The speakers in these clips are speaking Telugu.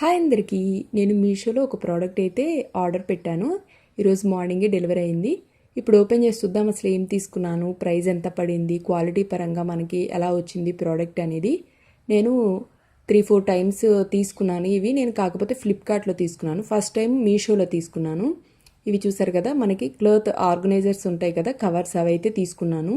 హాయ్ అందరికీ. నేను మీషోలో ఒక ప్రోడక్ట్ అయితే ఆర్డర్ పెట్టాను. ఈరోజు మార్నింగే డెలివరీ అయింది. ఇప్పుడు ఓపెన్ చేసి చూద్దాం అసలు ఏం తీసుకున్నాను ప్రైస్ ఎంత పడింది క్వాలిటీ పరంగా మనకి ఎలా వచ్చింది ప్రోడక్ట్ అనేది. నేను త్రీ ఫోర్ టైమ్స్ తీసుకున్నాను ఇవి. నేను కాకపోతే ఫ్లిప్కార్ట్లో తీసుకున్నాను. ఫస్ట్ టైం మీషోలో తీసుకున్నాను. ఇవి చూసారు కదా మనకి క్లోత్ ఆర్గనైజర్స్ ఉంటాయి కదా కవర్స్ అవి అయితే తీసుకున్నాను.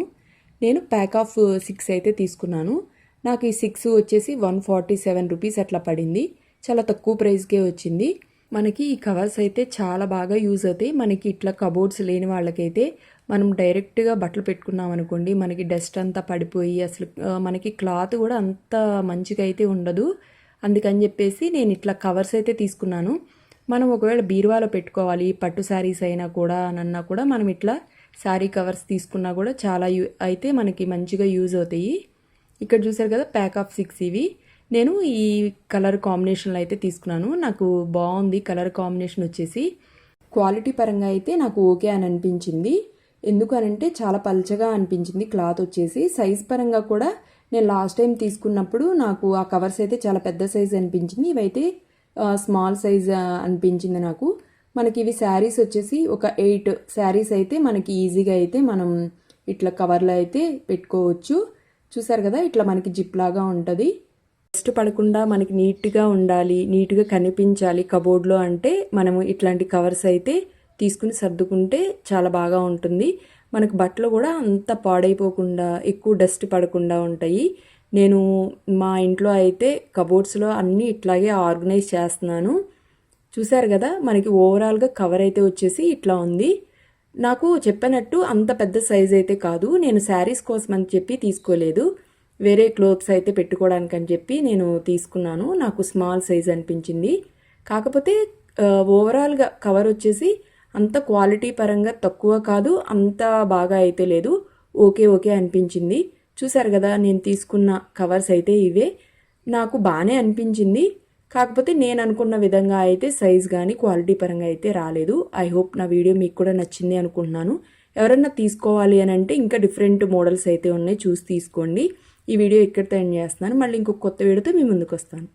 నేను ప్యాక్ ఆఫ్ సిక్స్ అయితే తీసుకున్నాను. నాకు ఈ సిక్స్ వచ్చేసి వన్ ఫార్టీ సెవెన్ రూపీస్ అట్లా పడింది. చాలా తక్కువ ప్రైస్కే వచ్చింది. మనకి ఈ కవర్స్ అయితే చాలా బాగా యూజ్ అవుతాయి. మనకి ఇట్లా కబోర్డ్స్ లేని వాళ్ళకైతే మనం డైరెక్ట్గా బట్టలు పెట్టుకున్నాం అనుకోండి మనకి డస్ట్ అంతా పడిపోయి అసలు మనకి క్లాత్ కూడా అంత మంచిగా అయితే ఉండదు. అందుకని చెప్పేసి నేను ఇట్లా కవర్స్ అయితే తీసుకున్నాను. మనం ఒకవేళ బీరువాలో పెట్టుకోవాలి పట్టు శారీస్ అయినా కూడా అనన్నా కూడా మనం ఇట్లా శారీ కవర్స్ తీసుకున్నా కూడా చాలా యూ అయితే మనకి మంచిగా యూజ్ అవుతాయి. ఇక్కడ చూసారు కదా ప్యాక్ ఆఫ్ సిక్స్ ఇవి. నేను ఈ కలర్ కాంబినేషన్లో అయితే తీసుకున్నాను. నాకు బాగుంది కలర్ కాంబినేషన్ వచ్చేసి. క్వాలిటీ పరంగా అయితే నాకు ఓకే అని అనిపించింది. ఎందుకు అనంటే చాలా పల్చగా అనిపించింది క్లాత్ వచ్చేసి. సైజ్ పరంగా కూడా నేను లాస్ట్ టైం తీసుకున్నప్పుడు నాకు ఆ కవర్స్ అయితే చాలా పెద్ద సైజ్ అనిపించింది. ఇవైతే స్మాల్ సైజ్ అనిపించింది నాకు. మనకి ఇవి శారీస్ వచ్చేసి ఒక ఎయిట్ శారీస్ అయితే మనకి ఈజీగా అయితే మనం ఇట్లా కవర్లో అయితే పెట్టుకోవచ్చు. చూసారు కదా ఇట్లా మనకి జిప్ లాగా ఉంటుంది. డస్ట్ పడకుండా మనకి నీట్గా ఉండాలి నీట్గా కనిపించాలి కబోర్డ్లో అంటే మనము ఇట్లాంటి కవర్స్ అయితే తీసుకుని సర్దుకుంటే చాలా బాగా ఉంటుంది. మనకు బట్టలు కూడా అంత పాడైపోకుండా ఎక్కువ డస్ట్ పడకుండా ఉంటాయి. నేను మా ఇంట్లో అయితే కబోర్డ్స్లో అన్నీ ఇట్లాగే ఆర్గనైజ్ చేస్తున్నాను. చూశారు కదా మనకి ఓవరాల్గా కవర్ అయితే వచ్చేసి ఇట్లా ఉంది. నాకు చెప్పినట్టు అంత పెద్ద సైజ్ అయితే కాదు. నేను శారీస్ కోసం అని చెప్పి తీసుకోలేదు. వేరే క్లోత్స్ అయితే పెట్టుకోవడానికి అని చెప్పి నేను తీసుకున్నాను. నాకు స్మాల్ సైజ్ అనిపించింది. కాకపోతే ఓవరాల్గా కవర్ వచ్చేసి అంత క్వాలిటీ పరంగా తక్కువ కాదు అంత బాగా అయితే లేదు. ఓకే ఓకే అనిపించింది. చూసారు కదా నేను తీసుకున్న కవర్స్ అయితే ఇవే. నాకు బాగానే అనిపించింది. కాకపోతే నేను అనుకున్న విధంగా అయితే సైజ్ కానీ క్వాలిటీ పరంగా అయితే రాలేదు. ఐ హోప్ నా వీడియో మీకు కూడా నచ్చింది అనుకుంటున్నాను. ఎవరన్నా తీసుకోవాలి అని అంటే ఇంకా డిఫరెంట్ మోడల్స్ అయితే ఉన్నాయి. చూసి తీసుకోండి. ఈ వీడియో ఇక్కడితో ఎండ్ చేస్తున్నాను. మళ్ళీ ఇంకొక కొత్త వీడియోతో మీ ముందుకు వస్తాను.